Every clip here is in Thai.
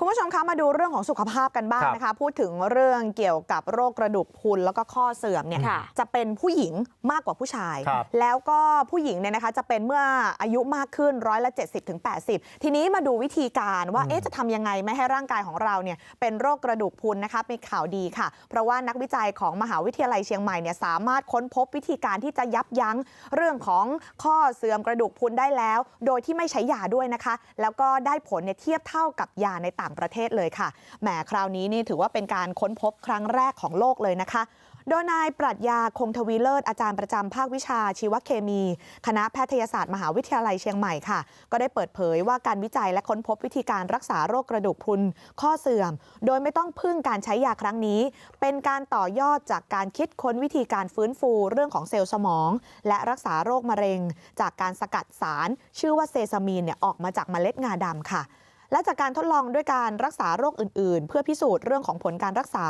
คุณผู้ชมคะมาดูเรื่องของสุขภาพกันบ้างครับนะคะพูดถึงเรื่องเกี่ยวกับโรคกระดูกพรุนแล้วก็ข้อเสื่อมเนี่ยค่ะจะเป็นผู้หญิงมากกว่าผู้ชายครับแล้วก็ผู้หญิงเนี่ยนะคะจะเป็นเมื่ออายุมากขึ้นร้อยละ70ถึง80 ทีนี้มาดูวิธีการว่าอืมเอ๊ะจะทำยังไงไม่ให้ร่างกายของเราเนี่ยเป็นโรคกระดูกพรุนนะคะเป็นข่าวดีค่ะ เพราะว่านักวิจัยของมหาวิทยาลัยเชียงใหม่เนี่ยสามารถค้นพบวิธีการที่จะยับยั้งเรื่องของข้อเสื่อมกระดูกพรุนได้แล้ว โดยที่ไม่ใช้ยาด้วยนะคะ แล้วก็ได้ผลเนี่ยเทียบเท่ากับยาในต่างประเทศเลยค่ะแหมคราวนี้นี่ถือว่าเป็นการค้นพบครั้งแรกของโลกเลยนะคะโดยนายปรัชญาคงทวีเลิศอาจารย์ประจำภาควิชาชีวเคมี คณะแพทยศาสตร์มหาวิทยาลัยเชียงใหม่ค่ะ ก็ได้เปิดเผยว่าการวิจัยและค้นพบวิธีการรักษาโรคกระดูกพรุนข้อเสื่อม โดยไม่ต้องพึ่งการใช้ยาครั้งนี้ เป็นการต่อยอดจากการคิดค้นวิธีการฟื้นฟูเรื่องของเซลล์สมอง และรักษาโรคมะเร็ง จากการสกัดสาร ชื่อว่าเซซามีนเนี่ยออกมาจากเมล็ดงาดำค่ะ และจากการทดลองด้วยการรักษาโรคอื่น ๆ เพื่อพิสูจน์เรื่องของผลการรักษา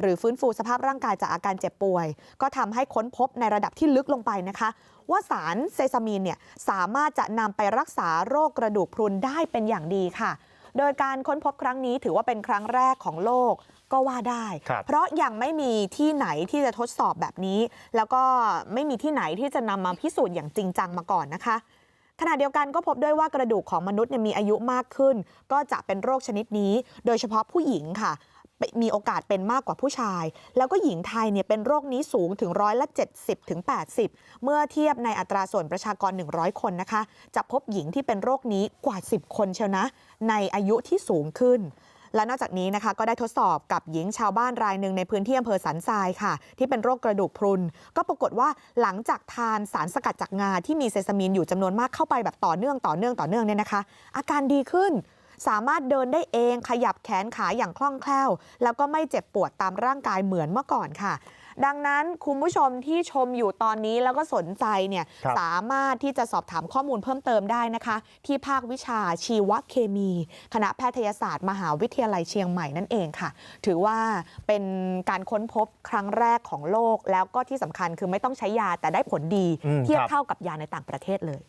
หรือฟื้นฟูสภาพร่างกายจากอาการเจ็บป่วย ก็ทำให้ค้นพบในระดับที่ลึกลงไปนะคะ ว่าสารเซซามีนเนี่ยสามารถจะนำไปรักษาโรคกระดูกพรุนได้เป็นอย่างดีค่ะ โดยการค้นพบครั้งนี้ถือว่าเป็นครั้งแรกของโลกก็ว่าได้ครับเพราะยังไม่มีที่ไหนที่จะทดสอบแบบนี้ แล้วก็ไม่มีที่ไหนที่จะนำมาพิสูจน์อย่างจริงจังมาก่อนนะคะ ขณะเดียวกันก็พบด้วยว่ากระดูกของมนุษย์มีอายุมากขึ้นก็จะเป็นโรคชนิดนี้โดยเฉพาะผู้หญิงค่ะมีโอกาสเป็นมากกว่าผู้ชาย แล้วก็หญิงไทยเนี่ยเป็นโรคนี้สูงถึงร้อยละ 70ถึง80 เมื่อเทียบในอัตราส่วนประชากร 100 คนนะคะ จะพบหญิงที่เป็นโรคนี้กว่า 10 คนเชียวนะ ในอายุที่สูงขึ้น และนอกจากนี้นะคะก็ได้ทดสอบกับหญิงชาวบ้านรายหนึ่งในพื้นที่อำเภอสันทรายค่ะ ที่เป็นโรคกระดูกพรุน ก็ปรากฏว่าหลังจากทานสารสกัดจากงาที่มีเซซามีนอยู่จำนวนมากเข้าไปแบบต่อเนื่องต่อเนื่องต่อเนื่องเนี่ยนะคะ อาการดีขึ้น สามารถเดินได้เองขยับแขนขาอย่างคล่องแคล่ว แล้วก็ไม่เจ็บปวดตามร่างกายเหมือนเมื่อก่อนค่ะ ดังนั้นคุณผู้ชมที่ชมอยู่ตอนนี้แล้วก็สนใจเนี่ยครับสามารถที่จะสอบถามข้อมูลเพิ่มเติมได้นะคะ ที่ภาควิชาชีวเคมี คณะแพทยศาสตร์ มหาวิทยาลัยเชียงใหม่นั่นเองค่ะ ถือว่าเป็นการค้นพบครั้งแรกของโลก แล้วก็ที่สำคัญคือไม่ต้องใช้ยาแต่ได้ผลดีอืมเทียบครับเท่ากับยาในต่างประเทศเลย